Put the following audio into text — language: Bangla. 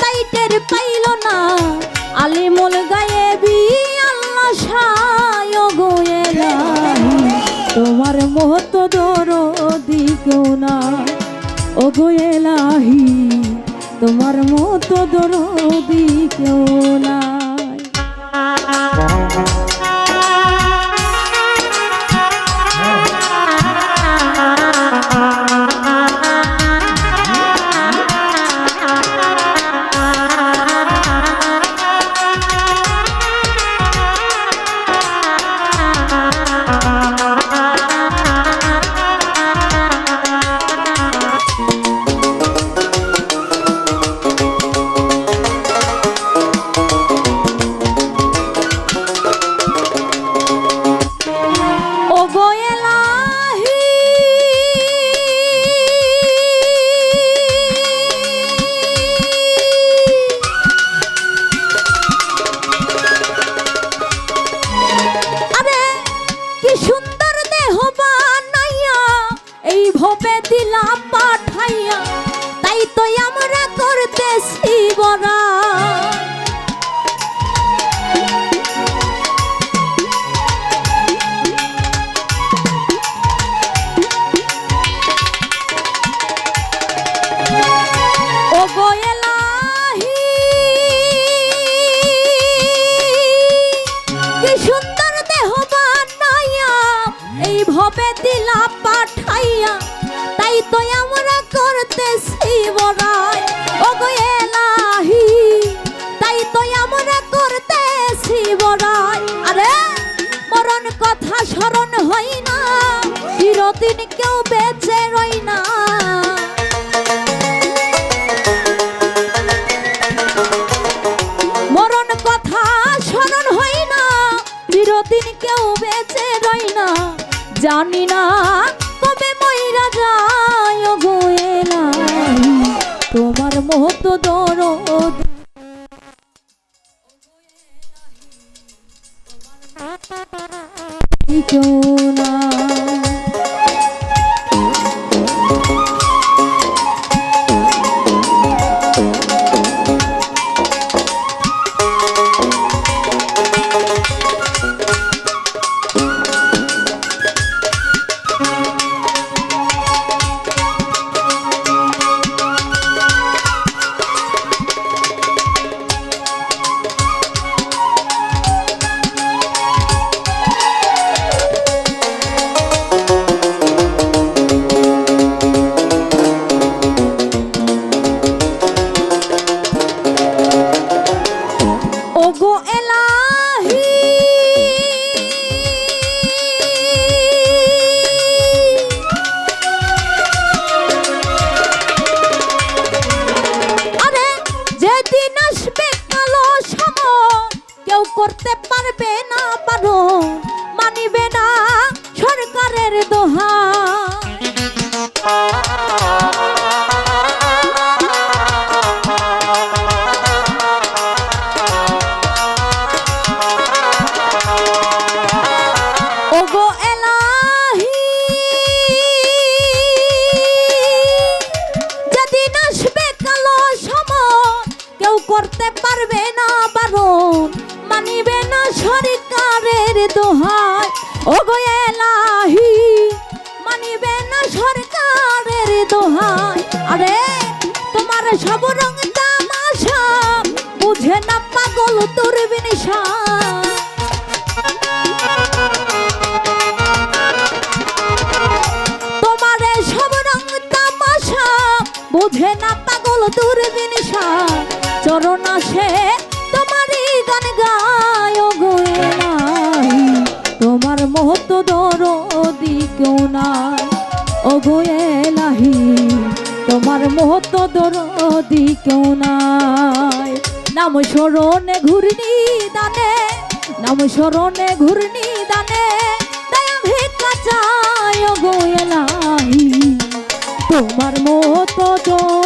তাই টের পাইল না। আলিমুল গায়েবি আল্লাহ সায় গোয়েলা তোমার মহত দরদি কেউ না। ও গোয়েলাহি তোমার মতো দরদি কেউ নাই। এই ভবে দিলা পাঠাইয়া, তাই তো আমরা করতেছি বড়া। ও গোয়েলাহি সুন্দর দেহ বানাইয়া এই ভবে দিলা পাঠাইয়া তাই তো আমরা করতেছি বড়াই। ও গোয়েলাহি তাই তো আমরা করতেছি বড়াই। আরে, মরণ কথা স্মরণ হই না, চিরদিন কেউ বেঁচে রই মরণ কথা স্মরণ হই না, চিরদিন কেউ বেঁচে রই না। জানি না কবে মইরা যায় গোয়েলাই তোমার মতো দরদ। কেউ আসবে কালো সম কেউ করতে পারবে না পারো মানিবে না সরকারের দোহা করতে পারবে না বারণ, মানিবে না সরকারের দোহাই। ও গোয়েলাহি মানিবে না সরকারের দোহাই। আরে, তোমার সব রং তামাশা, বুঝে না পাগল তোর বিনিশা চরণ আসে, তোমারই গান গায় গোয়েলাই তোমার মহত্ব দরদি কেউ নাই, ও গোয়েলাহি তোমার মহত্ব দরদি কেউ নাই। নাম স্মরণে ঘূর্ণি দানে, নাম স্মরণে ঘূর্ণি দানে, দয়া ভিক্ষা চায় ও গোয়েলাহি তোমার কেউ নাই